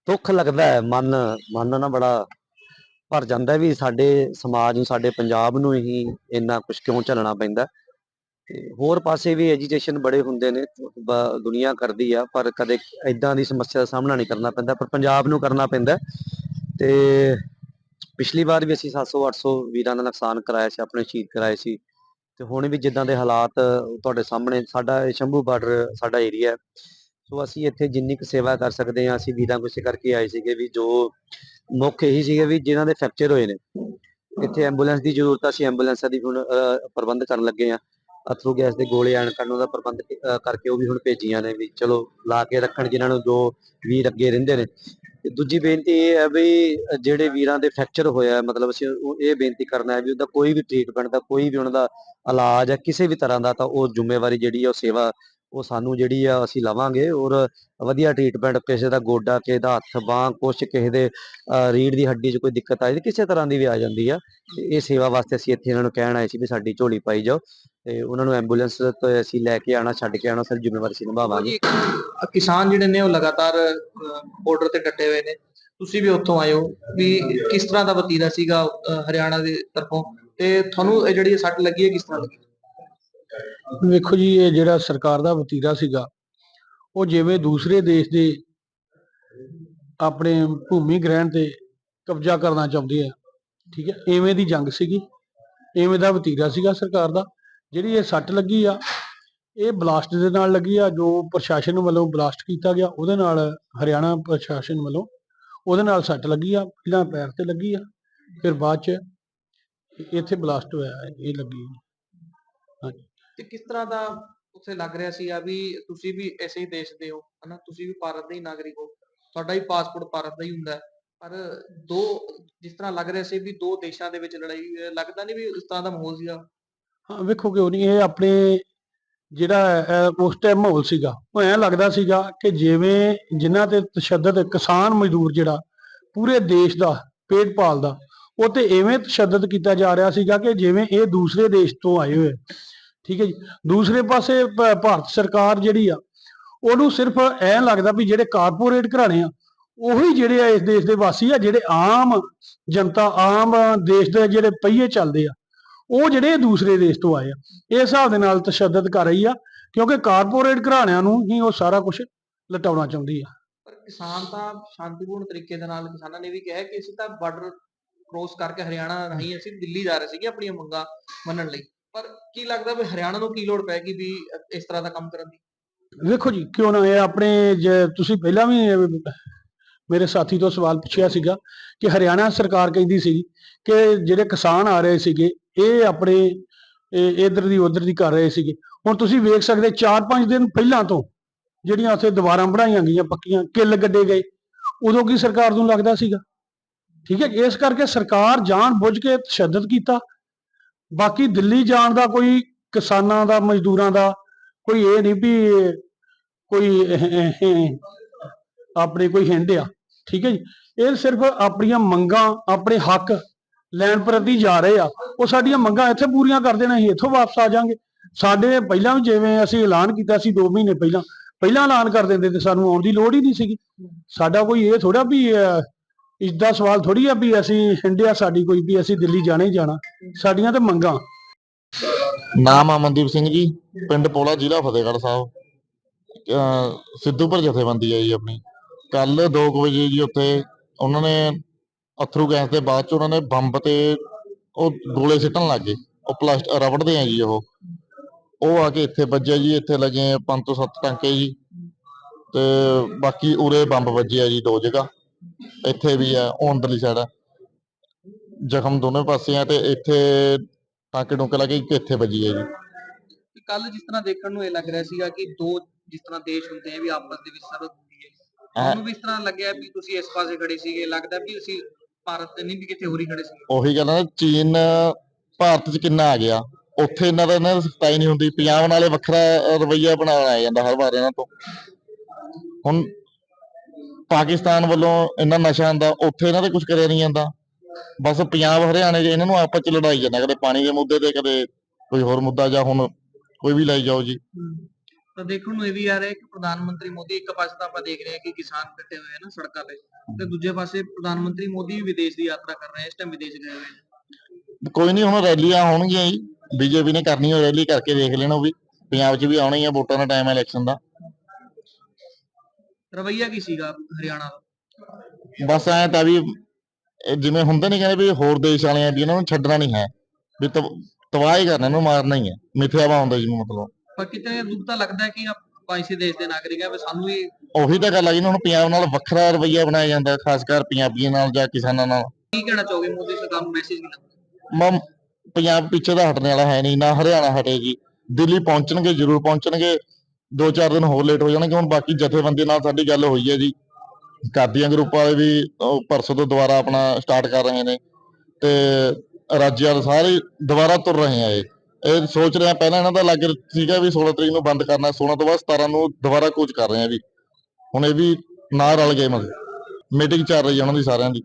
ਦੁੱਖ ਲੱਗਦਾ ਹੈ, ਮਨ ਮਨ ਨਾ ਬੜਾ ਭਰ ਜਾਂਦਾ ਵੀ ਸਾਡੇ ਸਮਾਜ ਨੂੰ, ਸਾਡੇ ਪੰਜਾਬ ਨੂੰ ਹੀ ਇੰਨਾ ਕੁਝ ਕਿਉਂ ਝੱਲਣਾ ਪੈਂਦਾ ਤੇ ਹੋਰ ਪਾਸੇ ਵੀ ਐਜੀਟੇਸ਼ਨ ਬੜੇ ਹੁੰਦੇ ਨੇ ਦੁਨੀਆ ਕਰਦੀ ਆ, ਪਰ ਕਦੇ ਇਦਾਂ ਦੀ ਸਮੱਸਿਆ ਦਾ ਸਾਹਮਣਾ ਨਹੀਂ ਕਰਨਾ ਪੈਂਦਾ, ਪਰ ਪੰਜਾਬ ਨੂੰ ਕਰਨਾ ਪੈਂਦਾ ਤੇ ਪਿਛਲੀ ਵਾਰ ਵੀ ਅਸੀਂ 700 800 ਵੀਰਾਂ ਦਾ ਨੁਕਸਾਨ ਕਰਾਇਆ ਸੀ, ਆਪਣੇ ਸ਼ਹੀਦ ਕਰਾਏ ਸੀ। ਤੇ ਹੁਣ ਵੀ ਜਿੱਦਾਂ ਦੇ ਹਾਲਾਤ ਤੁਹਾਡੇ ਸਾਹਮਣੇ, ਸਾਡਾ ਇਹ ਸ਼ੰਭੂ ਬਾਰਡਰ, ਸਾਡਾ ਏਰੀਆ ਸੋ ਅਸੀਂ ਇੱਥੇ ਜਿੰਨੀ ਕੁ ਸੇਵਾ ਕਰ ਸਕਦੇ ਹਾਂ, ਅਸੀਂ ਵੀਰਾਂ ਗੁੱਸੇ ਕਰਕੇ ਆਏ ਸੀਗੇ ਵੀ ਜੋ ਮੁੱਖ ਇਹੀ ਸੀਗੇ ਵੀ ਜਿਨ੍ਹਾਂ ਦੇ ਫ੍ਰੈਕਚਰ ਹੋਏ ਨੇ। ਇੱਥੇ ਐਂਬੂਲੈਂਸ ਦੀ ਜ਼ਰੂਰਤ ਆ, ਅਸੀਂ ਐਂਬੂਲੈਂਸਾਂ ਦੀ ਹੁਣ ਪ੍ਰਬੰਧ ਕਰਨ ਲੱਗੇ ਆ ਅਥਰੂ ਗੈਸ ਦੇ ਗੋਲੇ ਆਣ ਕਰਨ ਦਾ ਪ੍ਰਬੰਧ ਕਰਕੇ ਉਹ ਵੀ ਹੁਣ ਭੇਜੀਆਂ ਨੇ ਵੀ ਚਲੋ ਲਾ ਕੇ ਰੱਖਣ ਜਿਨ੍ਹਾਂ ਨੂੰ ਜੋ ਵੀਰ ਅੱਗੇ ਰਹਿੰਦੇ ਨੇ। ਤੇ ਦੂਜੀ ਬੇਨਤੀ ਇਹ ਹੈ ਵੀ ਜਿਹੜੇ ਵੀਰਾਂ ਦੇ ਫ੍ਰੈਕਚਰ ਹੋਇਆ, ਮਤਲਬ ਅਸੀਂ ਇਹ ਬੇਨਤੀ ਕਰਨਾ ਹੈ ਵੀ ਉਹਦਾ ਕੋਈ ਵੀ ਟ੍ਰੀਟਮੈਂਟ ਦਾ, ਕੋਈ ਵੀ ਉਹਨਾਂ ਦਾ ਇਲਾਜ ਹੈ, ਕਿਸੇ ਵੀ ਤਰ੍ਹਾਂ ਦਾ, ਤਾਂ ਉਹ ਜ਼ਿੰਮੇਵਾਰੀ ਜਿਹੜੀ ਹੈ ਉਹ ਸੇਵਾ ਉਹ ਸਾਨੂੰ ਜਿਹੜੀ ਆ ਅਸੀਂ ਲਵਾਂਗੇ ਔਰ ਵਧੀਆ ਟ੍ਰੀਟਮੈਂਟ ਕਿਸੇ ਦਾ ਗੋਡਾ ਕਿਸੇ ਦਾ ਹੱਥ ਬਾਹ ਕੁਛ ਕਿਸੇ ਦੇ ਅਹ, ਦੀ ਹੱਡੀ 'ਚ ਕੋਈ ਦਿੱਕਤ ਆਈ ਕਿਸੇ ਤਰ੍ਹਾਂ ਦੀ ਵੀ ਆ ਜਾਂਦੀ ਆ। ਇਹ ਸੇਵਾ ਵਾਸਤੇ ਅਸੀਂ ਇੱਥੇ ਇਹਨਾਂ ਨੂੰ ਕਹਿਣ ਆਏ ਸੀ ਵੀ ਸਾਡੀ ਝੋਲੀ ਪਾਈ ਜਾਓ ਤੇ ਉਹਨਾਂ ਨੂੰ ਐਂਬੂਲੈਂਸ ਤੋਂ ਅਸੀਂ ਲੈ ਕੇ ਆਣਾ ਛੱਡ ਕੇ ਆਣਾ ਸਾਡੀ ਜ਼ਿੰਮੇਵਾਰੀ ਅਸੀਂ ਨਿਭਾਵਾਂਗੇ। ਕਿਸਾਨ ਜਿਹੜੇ ਨੇ ਉਹ ਲਗਾਤਾਰ ਬਾਰਡਰ ਤੇ ਡਟੇ ਹੋਏ ਨੇ। ਤੁਸੀਂ ਵੀ ਉੱਥੋਂ ਆਏ ਹੋ ਵੀ ਕਿਸ ਤਰ੍ਹਾਂ ਦਾ ਵਤੀਰਾ ਸੀਗਾ ਹਰਿਆਣਾ ਦੇ ਤਰਫੋਂ? ਤੇ ਤੁਹਾਨੂੰ ਇਹ ਜਿਹੜੀ ਸੱਟ ਲੱਗੀ ਹੈ ਕਿਸ ਤਰ੍ਹਾਂ ਲੱਗੀ? ਵੇਖੋ ਜੀ, ਇਹ ਜਿਹੜਾ ਸਰਕਾਰ ਦਾ ਵਤੀਰਾ ਸੀਗਾ, ਉਹ ਜਿਵੇਂ ਦੂਸਰੇ ਦੇਸ਼ ਦੇ ਆਪਣੇ ਭੂਮੀ ਗ੍ਰਹਿਣ ਤੇ ਕਬਜ਼ਾ ਕਰਨਾ ਚਾਹੁੰਦੇ ਆ, ਠੀਕ ਹੈ, ਐਵੇਂ ਦੀ ਜੰਗ ਸੀਗੀ, ਐਵੇਂ ਦਾ ਵਤੀਰਾ ਸੀਗਾ ਸਰਕਾਰ ਦਾ, ਜਿਹੜੀ ਇਹ ਸੱਟ ਲੱਗੀ ਆ, ਇਹ ਬਲਾਸਟ ਦੇ ਨਾਲ ਲੱਗੀ ਆ, ਜੋ ਪ੍ਰਸ਼ਾਸਨ ਵੱਲੋਂ ਬਲਾਸਟ ਕੀਤਾ ਗਿਆ, ਉਹਦੇ ਨਾਲ ਹਰਿਆਣਾ ਪ੍ਰਸ਼ਾਸਨ ਵੱਲੋਂ ਉਹਦੇ ਨਾਲ ਸੱਟ ਲੱਗੀ ਆ, ਪਹਿਲਾਂ ਪੈਰ ਤੇ ਲੱਗੀ ਆ, ਫਿਰ ਬਾਅਦ ਚ ਇੱਥੇ ਬਲਾਸਟ ਹੋਇਆ, ਇਹ ਲੱਗੀ ਤੇ ਕਿਸ ਤਰ੍ਹਾਂ ਦਾ ਉੱਥੇ ਲੱਗ ਰਿਹਾ ਸੀ ਆ ਵੀ ਤੁਸੀਂ ਵੀ ਇਸੇ ਹੀ ਦੇਸ਼ ਦੇ ਹੋ ਹਨਾ? ਤੁਸੀਂ ਵੀ ਭਾਰਤ ਦੇ ਹੀ ਨਾਗਰਿਕ ਹੋ। ਤੁਹਾਡਾ ਵੀ ਪਾਸਪੋਰਟ ਭਾਰਤ ਦਾ ਹੀ ਹੁੰਦਾ ਹੈ। ਪਰ ਦੋ ਜਿਸ ਤਰ੍ਹਾਂ ਲੱਗ ਰਿਹਾ ਸੀ ਵੀ ਦੋ ਦੇਸ਼ਾਂ ਦੇ ਵਿੱਚ ਲੜਾਈ ਹੈ, ਲੱਗਦਾ ਨਹੀਂ ਵੀ ਉਸ ਤਰ੍ਹਾਂ ਦਾ ਮਾਹੌਲ ਸੀਗਾ? ਹਾਂ ਵੇਖੋ ਕਿਉਂ ਨਹੀਂ ਇਹ ਆਪਣੇ ਜਿਹੜਾ ਅਹ, ਉਸ ਟਾਈਮ ਮਾਹੌਲ ਸੀਗਾ। ਉਹ ਐਂ ਲੱਗਦਾ ਸੀਗਾ ਕਿ ਜਿਵੇਂ ਜਿਨ੍ਹਾਂ ਤੇ ਤਸ਼ੱਦਦ ਕਿਸਾਨ ਮਜ਼ਦੂਰ ਜਿਹੜਾ ਪੂਰੇ ਦੇਸ਼ ਦਾ ਪੇਟ ਪਾਲਦਾ ਉਹ ਤੇ ਐਵੇਂ ਤਸ਼ੱਦਦ ਕੀਤਾ ਜਾ ਰਿਹਾ ਸੀਗਾ ਕਿ ਜਿਵੇਂ ਇਹ ਦੂਸਰੇ ਦੇਸ਼ ਤੋਂ ਆਏ ਹੋਏ। ਠੀਕ ਹੈ ਜੀ। ਦੂਸਰੇ ਪਾਸੇ ਭਾਰਤ ਸਰਕਾਰ ਜਿਹੜੀ ਆ, ਉਹਨੂੰ ਸਿਰਫ ਐਂ ਲੱਗਦਾ ਵੀ ਜਿਹੜੇ ਕਾਰਪੋਰੇਟ ਘਰਾਣੇ ਆ, ਉਹੀ ਜਿਹੜੇ ਆ ਇਸ ਦੇਸ਼ ਦੇ ਵਾਸੀ ਆ, ਜਿਹੜੇ ਆਮ ਜਨਤਾ, ਆਮ ਦੇਸ਼ ਦੇ ਜਿਹੜੇ ਪਹੀਏ ਚੱਲਦੇ ਆ, ਉਹ ਜਿਹੜੇ ਦੂਸਰੇ ਦੇਸ਼ ਤੋਂ ਆਏ ਆ। ਇਸ ਹਿਸਾਬ ਦੇ ਨਾਲ ਤਸ਼ੱਦਦ ਕਰ ਰਹੀ ਆ, ਕਿਉਂਕਿ ਕਾਰਪੋਰੇਟ ਘਰਾਣਿਆਂ ਨੂੰ ਹੀ ਉਹ ਸਾਰਾ ਕੁਝ ਲਟਾਉਣਾ ਚਾਹੁੰਦੀ ਆ। ਪਰ ਕਿਸਾਨ ਤਾਂ ਸ਼ਾਂਤੀਪੂਰਨ ਤਰੀਕੇ ਦੇ ਨਾਲ ਕਿਸਾਨਾਂ ਨੇ ਵੀ ਕਿਹਾ ਕਿ ਅਸੀਂ ਤਾਂ ਬਾਰਡਰ ਕ੍ਰੋਸ ਕਰਕੇ ਹਰਿਆਣਾ ਰਾਹੀਂ ਅਸੀਂ ਦਿੱਲੀ ਜਾ ਰਹੇ ਸੀਗੇ ਆਪਣੀਆਂ ਮੰਗਾਂ ਮੰਨਣ ਲਈ। ਪਰ ਕੀ ਲੱਗਦਾ ਵੀ ਹਰਿਆਣਾ ਨੂੰ ਕੀ ਲੋੜ ਪੈਗੀ ਵੀ ਇਸ ਤਰ੍ਹਾਂ ਦਾ ਕੰਮ ਕਰਨ ਦੀ? ਵੇਖੋ ਜੀ, ਕਿਉਂ ਨਾ ਇਹ ਆਪਣੇ ਤੁਸੀਂ ਪਹਿਲਾਂ ਵੀ, ਮੇਰੇ ਸਾਥੀ ਤੋਂ ਸਵਾਲ ਪੁੱਛਿਆ ਸੀਗਾ ਕਿ ਹਰਿਆਣਾ ਸਰਕਾਰ ਕਹਿੰਦੀ ਸੀ ਕਿ ਜਿਹੜੇ ਕਿਸਾਨ ਆ ਰਹੇ ਸੀਗੇ, ਇਹ ਆਪਣੇ ਇਧਰ ਦੀ ਉਧਰ ਦੀ ਕਰ ਰਹੇ ਸੀਗੇ। ਹੁਣ ਤੁਸੀਂ ਵੇਖ ਸਕਦੇ 4-5 ਦਿਨ ਪਹਿਲਾਂ ਤੋਂ ਜਿਹੜੀਆਂ ਉੱਥੇ ਦੀਵਾਰਾਂ ਬਣਾਈਆਂ ਗਈਆਂ ਪੱਕੀਆਂ, ਕਿੱਲ ਗੱਡੇ ਗਏ। ਉਦੋਂ ਕੀ ਸਰਕਾਰ ਨੂੰ ਲੱਗਦਾ ਸੀਗਾ? ਠੀਕ ਹੈ, ਇਸ ਕਰਕੇ ਸਰਕਾਰ ਜਾਣ ਬੁੱਝ ਕੇ ਤਸ਼ੱਦਦ ਕੀਤਾ ਬਾਕੀ ਦਿੱਲੀ ਜਾਣ ਦਾ ਕੋਈ ਕਿਸਾਨਾਂ ਦਾ, ਮਜ਼ਦੂਰਾਂ ਦਾ ਕੋਈ ਇਹ ਨਹੀਂ ਵੀ ਕੋਈ ਆਪਣੇ ਕੋਈ ਹਿੰਡ ਆ, ਠੀਕ ਹੈ ਜੀ? ਇਹ ਸਿਰਫ ਆਪਣੀਆਂ ਮੰਗਾਂ, ਆਪਣੇ ਹੱਕ ਲੈਣ ਪ੍ਰਤੀ ਜਾ ਰਹੇ ਆ। ਉਹ ਸਾਡੀਆਂ ਮੰਗਾਂ ਇੱਥੇ ਪੂਰੀਆਂ ਕਰ ਦੇਣਾ, ਅਸੀਂ ਇੱਥੋਂ ਵਾਪਸ ਆ ਜਾਾਂਗੇ ਸਾਡੇ ਪਹਿਲਾਂ ਵੀ ਜਿਵੇਂ ਅਸੀਂ ਐਲਾਨ ਕੀਤਾ ਸੀ 2 ਮਹੀਨੇ ਪਹਿਲਾਂ ਪਹਿਲਾਂ ਐਲਾਨ ਕਰ ਦਿੰਦੇ ਤੇ ਸਾਨੂੰ ਆਉਣ ਦੀ ਲੋੜ ਹੀ ਨਹੀਂ ਸੀਗੀ। ਸਾਡਾ ਕੋਈ ਇਹ ਥੋੜਾ ਵੀ ਅਹ, ਸਵਾਲ ਥੋੜੀ ਆ ਵੀ ਅਸੀਂ ਹਿੰਡਿਆ ਸਾਡੀ ਕੋਈ ਵੀ ਅਸੀਂ ਦਿੱਲੀ ਜਾਣਾ ਹੀ ਜਾਣਾ ਸਾਡੀਆਂ ਤੇ ਮੰਗਾਂ। ਨਾਮ ਅਮਨਦੀਪ ਸਿੰਘ ਜੀ ਪਿੰਡ ਪੋਲਾ ਜ਼ਿਲ੍ਹਾ ਫਤਿਹਗੜ੍ਹ ਸਾਹਿਬ। ਅਹ ਸਿੱਧੂਪੁਰ ਜਥੇਬੰਦੀ ਹੈ ਜੀ ਆਪਣੀ। ਕੱਲ 2 ਵਜੇ ਜੀ ਉੱਥੇ ਉਹਨਾਂ ਨੇ ਅਥਰੂ ਗੈਸ ਦੇ ਬਾਅਦ ਚ ਉਹਨਾਂ ਨੇ ਬੰਬ ਤੇ ਉਹ ਗੋਲੇ ਸਿੱਟਣ ਲੱਗ ਗਏ। ਉਹ ਪਲਾਸਟ ਰਬੜ ਦੇ ਆ ਜੀ ਉਹ। ਉਹ ਆ ਕੇ ਇੱਥੇ ਵੱਜਿਆ ਜੀ ਇੱਥੇ ਲੱਗੇ ਪੰਜ ਤੋਂ ਸੱਤ ਟਾਂਕੇ ਜੀ। ਤੇ ਬਾਕੀ ਉਰੇ ਬੰਬ ਵੱਜਿਆ ਜੀ ਦੋ ਜਗ੍ਹਾ। ਇੱਥੇ ਵੀ ਆ ਉਹ ਅੰਦਰਲੀ ਸਾਈਡ ਜ਼ਖਮ ਦੋਨੇ ਪਾਸੇ ਆ ਤੇ ਇੱਥੇ ਟਾਂਕੇ ਟੁੰਕੇ ਲੱਗੇ ਇੱਕ ਇੱਥੇ ਵੱਜੀ ਹੈ ਜੀ। ਕੱਲ ਜਿਸ ਤਰ੍ਹਾਂ ਦੇਖਣ ਨੂੰ ਇਹ ਲੱਗ ਰਿਹਾ ਸੀਗਾ ਕਿ ਦੋ ਜਿਸ ਤਰ੍ਹਾਂ ਦੇਸ਼ ਹੁੰਦੇ ਆ ਵੀ ਆਪਸ ਦੇ ਵਿੱਚ ਸਰਹੱਦ ਹੁੰਦੀ ਹੈ। ਤੁਹਾਨੂੰ ਵੀ ਇਸ ਤਰ੍ਹਾਂ ਲੱਗਿਆ ਵੀ ਤੁਸੀਂ ਇਸ ਪਾਸੇ ਖੜੇ ਸੀਗੇ? ਲੱਗਦਾ ਵੀ ਅਸੀਂ ਭਾਰਤ ਦੇ ਨਹੀਂ ਵੀ ਕਿਤੇ ਹੋਰ ਹੀ ਖੜੇ ਸੀ ਉਹੀ ਗੱਲ ਨਾ ਚੀਨ ਭਾਰਤ 'ਚ ਕਿੰਨਾ ਆ ਗਿਆ? ਉੱਥੇ ਇਹਨਾਂ ਦਾ ਇਹਨਾਂ ਦੀ ਸਖਤਾਈ ਨਹੀਂ ਹੁੰਦੀ ਪੰਜਾਬ ਨਾਲੇ ਵੱਖਰਾ ਰਵਈਆ ਬਣਾਉਣ ਆ ਜਾਂਦਾ ਹਰ ਵਾਰ ਇਹਨਾਂ ਤੋਂ। ਹੁਣ ਪਾਕਿਸਤਾਨ ਵੱਲੋਂ ਇੰਨਾ ਨਸ਼ਾ ਆਂਦਾ ਉੱਥੇ ਇਹਨਾਂ ਦੇ ਕੁਝ ਕਰਿਆ ਨਹੀਂ ਜਾਂਦਾ। ਬਸ ਪੰਜਾਬ ਹਰਿਆਣੇ 'ਚ ਇਹਨਾਂ ਨੂੰ ਆਪਸ 'ਚ ਲੜਾਈ ਜਾਂਦਾ ਕਦੇ ਪਾਣੀ ਦੇ ਮੁੱਦੇ ਤੇ ਕਦੇ ਕੋਈ ਹੋਰ ਮੁੱਦਾ ਜਾਂ ਹੁਣ ਕੋਈ ਵੀ ਲਾਈ ਜਾਓ ਜੀ। ਤਾਂ ਦੇਖਣ ਨੂੰ ਇਹ ਵੀ ਆ ਰਿਹਾ ਕਿ ਪ੍ਰਧਾਨ ਮੰਤਰੀ ਮੋਦੀ ਇੱਕ ਪਾਸੇ ਤਾਂ ਆਪਾਂ ਦੇਖ ਰਹੇ ਹਾਂ ਕਿ ਕਿਸਾਨ ਇਕੱਠੇ ਹੋਏ ਆ ਨਾ ਸੜਕਾਂ ਤੇ ਤੇ ਦੂਜੇ ਪਾਸੇ ਪ੍ਰਧਾਨ ਮੰਤਰੀ ਮੋਦੀ ਵੀ ਵਿਦੇਸ਼ ਦੀ ਯਾਤਰਾ ਕਰ ਰਹੇ ਇਸ ਟਾਈਮ ਵਿਦੇਸ਼ ਗਏ ਹੋਏ ਨੇ ਕੋਈ ਨਹੀਂ ਹੁਣ ਰੈਲੀਆਂ ਹੋਣਗੀਆਂ ਜੀ। ਬੀਜੇਪੀ ਨੇ ਕਰਨੀ ਹੋ ਰੈਲੀ ਕਰਕੇ ਦੇਖ ਲੈਣਾ ਉਹ ਵੀ। ਪੰਜਾਬ 'ਚ ਵੀ ਆਉਣਾ ਹੀ ਆ ਵੋਟਾਂ ਦਾ ਟਾਈਮ ਹੈ ਇਲੈਕਸ਼ਨ ਦਾ। ਰਵਈਆ ਕੀ ਸੀਗਾ ਹਰਿਆਣਾ ਦਾ? ਬਸ ਐ ਤਾਂ ਵੀ ਜਿਵੇਂ ਹੁੰਦੇ ਨਹੀਂ ਕਹਿੰਦੇ ਵੀ ਹੋਰ ਦੇਸ਼ ਵਾਲੇ ਆ ਵੀ ਇਹਨਾਂ ਨੂੰ ਛੱਡਣਾ ਨਹੀਂ ਹੈ ਵੀ ਤਬ- ਤਬਾਹ ਕਰਨਾ ਇਹਨੂੰ ਮਾਰਨਾ ਹੀ ਹੈ ਮਿੱਥਿਆਵਾ ਹੁੰਦਾ ਜੀ ਮਤਲਬ। ਪਰ ਕਿਤੇ ਦੁੱਖ ਤਾਂ ਲੱਗਦਾ ਹੈ ਕਿ ਆਪਾਂ ਇਸੇ ਦੇਸ਼ ਦੇ ਨਾਗਰਿਕ ਆ ਵੀ ਸਾਨੂੰ ਵੀ ਉਹੀ ਤਾਂ ਗੱਲ ਆ ਜੀ ਹੁਣ ਪੰਜਾਬ ਨਾਲ ਵੱਖਰਾ ਰਵਈਆ ਬਣਾਇਆ ਜਾਂਦਾ ਖਾਸ ਕਰ ਪੰਜਾਬੀਆਂ ਨਾਲ ਜਾਂ ਕਿਸਾਨਾਂ ਨਾਲ। ਕੀ ਕਹਿਣਾ ਚਾਹੋਗੇ ਮੋਦੀ ਸਰਕਾਰ ਨੂੰ ਮੈਸੇਜ ਕੀ ਮ ਪੰਜਾਬ ਪਿੱਛੇ ਦਾ ਹਟਣ ਵਾਲਾ ਹੈ ਨਹੀਂ ਨਾ ਹਰਿਆਣਾ ਹਟੇਗੀ। ਦਿੱਲੀ ਪਹੁੰਚਣਗੇ ਜ਼ਰੂਰ ਪਹੁੰਚਣਗੇ। ਦੋ ਚਾਰ ਦਿਨ ਹੋਰ ਲੇਟ ਹੋ ਜਾਣਗੇ, ਹੁਣ ਬਾਕੀ ਜਥੇਬੰਦੀ ਨਾਲ ਸਾਡੀ ਗੱਲ ਹੋਈ ਹੈ ਜੀ। ਕਾਦੀਆਂ ਗਰੁੱਪ ਵਾਲੇ ਵੀ ਪਰਸੋਂ ਤੋਂ ਦੁਬਾਰਾ ਆਪਣਾ ਸਟਾਰਟ ਕਰ ਰਹੇ ਨੇ ਤੇ ਰਾਜਿਆਂ ਸਾਰੇ ਦੁਬਾਰਾ ਤੁਰ ਰਹੇ ਆ ਇਹ। ਇਹ ਸੋਚ ਰਹੇ ਆ, ਪਹਿਲਾਂ ਇਹਨਾਂ ਦਾ ਲੱਗ ਸੀਗਾ ਵੀ 16 ਤਰੀਕ ਨੂੰ ਬੰਦ ਕਰਨਾ 16 ਤੋਂ ਬਾਅਦ 17 ਨੂੰ ਦੁਬਾਰਾ ਕੋਚ ਕਰ ਰਹੇ ਆ ਵੀ ਹੁਣ ਇਹ ਵੀ ਨਾ ਰਲ ਗਏ ਮਤਲਬ ਮੀਟਿੰਗ ਚੱਲ ਰਹੀ ਹੈ ਉਹਨਾਂ ਦੀ ਸਾਰਿਆਂ ਦੀ।